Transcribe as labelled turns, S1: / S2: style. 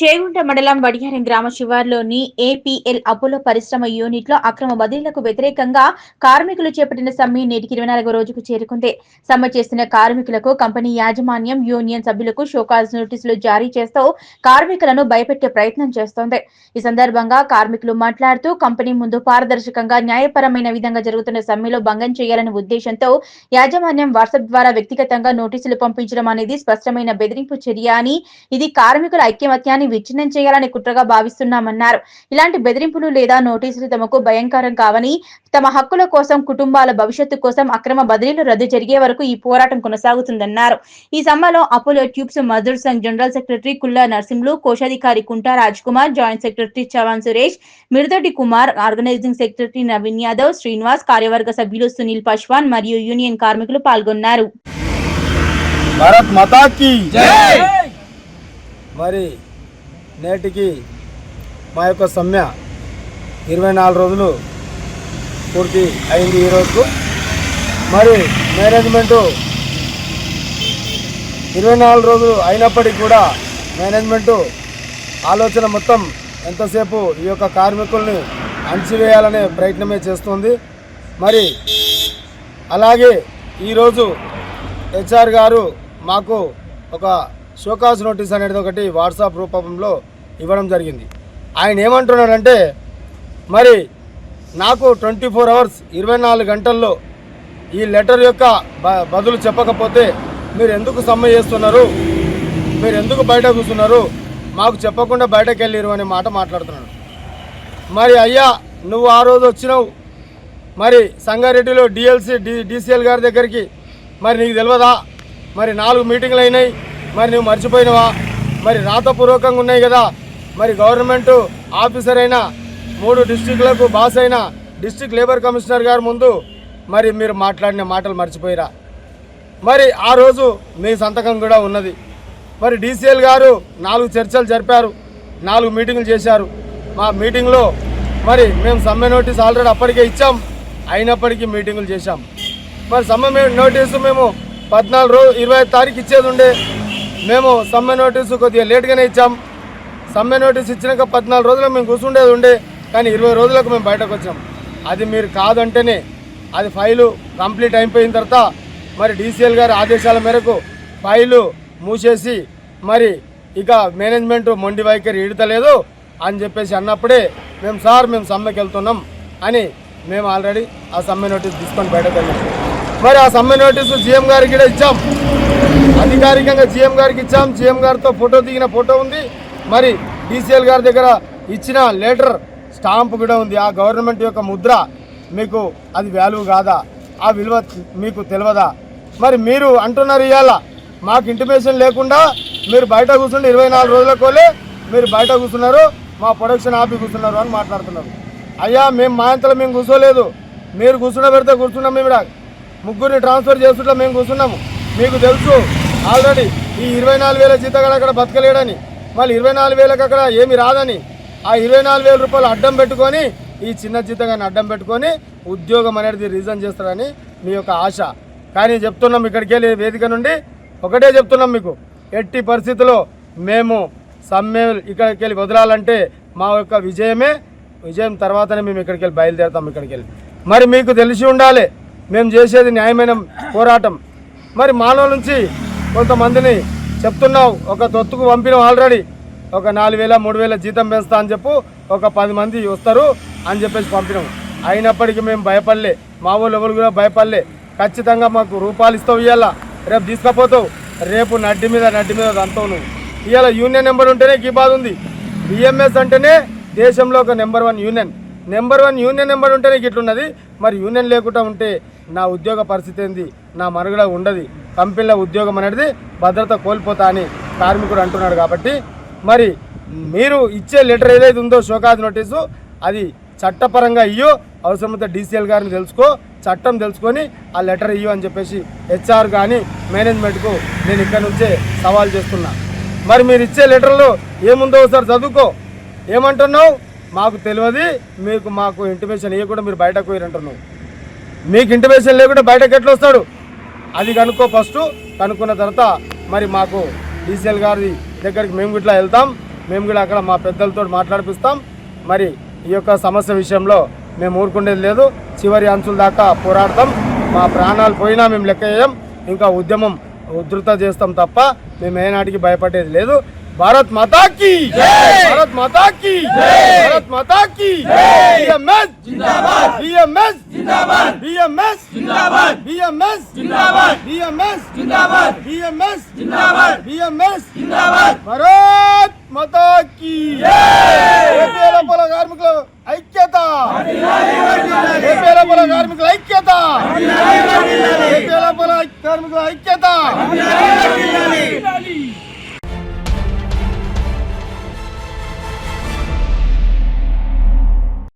S1: చేగుంట మండలం వడియారం గ్రామ శివార్లోని ఏపీఎల్ అపోలో పరిశ్రమ యూనిట్లో అక్రమ బదిలీలకు వ్యతిరేకంగా కార్మికులు చేపట్టిన సమ్మె నేటికి ఇరవై నాలుగో రోజుకు చేరుకుంది. సమ్మె చేస్తున్న కార్మికులకు కంపెనీ యాజమాన్యం యూనియన్ సభ్యులకు షోకాజ్ నోటీసులు జారీ చేస్తూ కార్మికులను భయపెట్టే ప్రయత్నం చేస్తోంది. ఈ సందర్భంగా కార్మికులు మాట్లాడుతూ కంపెనీ ముందు పారదర్శకంగా న్యాయపరమైన విధంగా జరుగుతున్న సమ్మెలో భంగం చేయాలనే ఉద్దేశంతో యాజమాన్యం వాట్సాప్ ద్వారా వ్యక్తిగతంగా నోటీసులు పంపించడం అనేది స్పష్టమైన బెదిరింపు చర్య అని ఇది కార్మికుల ఐక్యమత్యాన్ని విచ్ఛిన్నం చేయాలని కుట్రగా భావిస్తున్నామన్నారు. ఇలాంటి బెదిరింపులు లేదా నోటీసులు తమకు భయంకరం కావని తమ హక్కుల కోసం కుటుంబాల భవిష్యత్తు కోసం అక్రమ బదిలీలు రద్దు జరిగే వరకు ఈ పోరాటం కొనసాగుతుందన్నారు. ఈ సమ్మలో Apollo tubes Mazdoor Sangh general secretary Kulla Narsimhulu కోశాధికారి Kunta Raj Kumar joint secretary Chavan Suresh Mirdati Kumar organising secretary Naveen Yadav Srinivas కార్యవర్గ సభ్యులు సునీల్ పశ్వాన్ మరియు యూనియన్ కార్మికులు పాల్గొన్నారు.
S2: భారత్ మాతాకి మరి నేటికి మా యొక్క సమ్మె ఇరవై నాలుగు రోజులు పూర్తి అయింది ఈరోజు మరి మేనేజ్మెంటు ఇరవై నాలుగు రోజులు అయినప్పటికీ కూడా మేనేజ్మెంటు ఆలోచన మొత్తం ఎంతసేపు ఈ యొక్క కార్మికుల్ని అణచివేయాలనే ప్రయత్నమే చేస్తుంది. మరి అలాగే ఈరోజు హెచ్ఆర్ గారు మాకు ఒక షోకాస్ నోటీస్ అనేది ఒకటి వాట్సాప్ రూపంలో ఇవ్వడం జరిగింది. ఆయన ఏమంటున్నాడంటే మరి నాకు ట్వంటీ ఫోర్ అవర్స్ ఇరవై నాలుగు గంటల్లో ఈ లెటర్ యొక్క బ- బదులు చెప్పకపోతే మీరు ఎందుకు సమ్మె చేస్తున్నారు? మీరు ఎందుకు బయట కూర్చున్నారు? మాకు చెప్పకుండా బయటకు వెళ్ళిరు అనే మాట మాట్లాడుతున్నాడు. మరి అయ్యా నువ్వు ఆ రోజు వచ్చినావు. మరి సంగారెడ్డిలో డిఎల్సి డి డిసిఎల్ గారి దగ్గరికి మరి నీకు తెలియదా మరి నాలుగు మీటింగ్లు అయినాయి. మరి నువ్వు మర్చిపోయినవా? మరి రాతపూర్వకంగా ఉన్నాయి కదా. మరి గవర్నమెంట్ ఆఫీసర్ అయిన మూడు డిస్టిక్లకు బాస్ అయిన డిస్టిక్ లేబర్ కమిషనర్ గారి ముందు మరి మీరు మాట్లాడిన మాటలు మర్చిపోయిరా. మరి ఆ రోజు మీ సంతకం కూడా ఉన్నది. మరి డీసీఎల్ గారు నాలుగు చర్చలు జరిపారు నాలుగు మీటింగులు చేశారు. మా మీటింగ్లో మరి మేము సమ్మె నోటీస్ ఆల్రెడీ అప్పటికే ఇచ్చాం అయినప్పటికీ మీటింగులు చేశాం. మరి సమ్మె నోటీసు మేము పద్నాలుగు రోజు ఇరవై తారీఖు ఇచ్చేది ఉండే. మేము సమ్మె నోటీసు కొద్దిగా లేట్గానే ఇచ్చాం. సమ్మె నోటీస్ ఇచ్చినాక పద్నాలుగు రోజులు మేము కూర్చుండేది ఉండే కానీ ఇరవై రోజులకు మేము బయటకు వచ్చాం. అది మీరు కాదంటేనే అది ఫైలు కంప్లీట్ అయిపోయిన తర్వాత మరి డీసీఎల్ గారి ఆదేశాల మేరకు ఫైలు మూసేసి మరి ఇక మేనేజ్మెంట్ మొండి వైఖరి ఇడతలేదు అని చెప్పేసి అన్నప్పుడే మేము సార్ మేము సమ్మెకి వెళ్తున్నాం అని మేము ఆల్రెడీ ఆ సమ్మె నోటీస్ తీసుకొని బయటకు వెళ్ళాం. మరి ఆ సమ్మె నోటీసు జీఎం గారికి కూడా ఇచ్చాం. అధికారికంగా జీఎం గారికి ఇచ్చాం. జీఎం గారితో ఫోటో దిగిన ఫోటో ఉంది. మరి డీసీఎల్ గారి దగ్గర ఇచ్చిన లెటర్ స్టాంప్ కూడా ఉంది. ఆ గవర్నమెంట్ యొక్క ముద్ర మీకు అది వాల్యూ కాదా? ఆ విలువ మీకు తెలియదా మరి మీరు అంటున్నారు ఇవాళ మాకు ఇంటిమేషన్ లేకుండా మీరు బయట కూర్చుంటే ఇరవై నాలుగు రోజుల కోలే మీరు బయట కూర్చున్నారు మా ప్రొడక్షన్ ఆపి కూర్చున్నారు అని మాట్లాడుతున్నారు. అయ్యా మేము మా ఇంతలో మేము కూర్చోలేదు. మీరు కూర్చున్న పెడితే కూర్చున్నాం మేము ఇక్కడ ముగ్గురిని ట్రాన్స్ఫర్ చేస్తుంటే మేము కూర్చున్నాము. మీకు తెలుసు ఆల్రెడీ ఈ ఇరవై నాలుగు వేల జీతగాడు అక్కడ బతకలేడని. మళ్ళీ ఇరవై నాలుగు వేలకు అక్కడ ఏమి రాదని ఆ ఇరవై నాలుగు వేల రూపాయలు అడ్డం పెట్టుకొని ఈ చిన్న జీతగాన్ని అడ్డం పెట్టుకొని ఉద్యోగం అనేది రీజన్ చేస్తారని మీ యొక్క ఆశ. కానీ చెప్తున్నాం ఇక్కడికి వెళ్ళి వేదిక నుండి. ఒకటే చెప్తున్నాం మీకు ఎట్టి పరిస్థితుల్లో మేము సమ్మె ఇక్కడికి వెళ్ళి వదలాలంటే మా యొక్క విజయమే. విజయం తర్వాతనే మేము ఇక్కడికి వెళ్ళి బయలుదేరుతాం ఇక్కడికి వెళ్ళి. మరి మీకు తెలిసి ఉండాలి మేము చేసేది న్యాయమైన పోరాటం. మరి మానవ నుంచి కొంతమందిని చెప్తున్నావు ఒక తొత్తుకు పంపినాం ఆల్రెడీ ఒక నాలుగు వేల మూడు వేల జీతం పెంచుతా అని చెప్పు ఒక పది మంది వస్తారు అని చెప్పేసి పంపినాం అయినప్పటికీ మేము భయపడలే మా వాళ్ళు ఎవరు కూడా భయపడలే. ఖచ్చితంగా మాకు రూపాయలు ఇస్తావు ఇవాళ రేపు తీసుకపోతావు. రేపు నడ్డి మీద నడ్డి మీద అంతావు నువ్వు. ఇవాళ యూనియన్ నెంబర్ ఉంటేనే ఈ బాధ ఉంది. బిఎంఎస్ అంటేనే దేశంలో ఒక number one union number one union number ఉంటేనే ఇట్లున్నది. మరి యూనియన్ లేకుండా ఉంటే నా ఉద్యోగ పరిస్థితి ఏంది? నా మనుగడ ఉండదు. కంపెనీలో ఉద్యోగం అనేది భద్రత కోల్పోతా అని కార్మికుడు అంటున్నాడు కాబట్టి మరి మీరు ఇచ్చే లెటర్ ఏదైతే ఉందో షోకాజ్ నోటీసు అది చట్టపరంగా ఇయ్యో అవసరమైతే డీసీఎల్ గారిని తెలుసుకో చట్టం తెలుసుకొని ఆ లెటర్ ఇయ్యో అని చెప్పేసి హెచ్ఆర్ కానీ మేనేజ్మెంట్కు నేను ఇక్కడ నుంచే సవాల్ చేస్తున్నా. మరి మీరు ఇచ్చే లెటర్లో ఏముందో ఒకసారి చదువుకో. ఏమంటున్నావు? మాకు తెలియదు మీకు మాకు ఇంటిమేషన్ ఇవ్వకుండా మీరు బయటకు పోయిరంటున్నావు. మీకు ఇంటిమేషన్ లేకుండా బయటకు ఎట్లా వస్తాడు అది కనుక్కో ఫస్ట్ కనుక్కున్న తర్వాత మరి మాకు డీసీఎల్ గారి దగ్గరికి మేము ఇట్లా వెళ్తాం. మేము కూడా అక్కడ మా పెద్దలతో మాట్లాడిపిస్తాం. మరి ఈ యొక్క సమస్య విషయంలో మేము ఊరుకునేది లేదు. చివరి అంచుల దాకా పోరాడతాం. మా ప్రాణాలు పోయినా మేము లెక్క వేయం. ఇంకా ఉద్యమం ఉధృత చేస్తాం తప్ప మేము ఏనాటికి భయపడేది లేదు. భారత్ మాతాకి భారత్ మాతాకి భారత్ మాతాకి బిఎంఎస్ జిందాబాద్ బిఎంఎస్ జిందాబాద్ బిఎంఎస్ జిందాబాద్ బిఎంఎస్ జిందాబాద్ బిఎంఎస్ జిందాబాద్ బిఎంఎస్ జిందాబాద్ బిఎంఎస్ జిందాబాద్ భారత్ మాతాకి ఏపీఎల పొల కార్మికుల ఐక్యత పొల కార్మికుల ఐక్యత పొల కార్మికుల ఐక్యత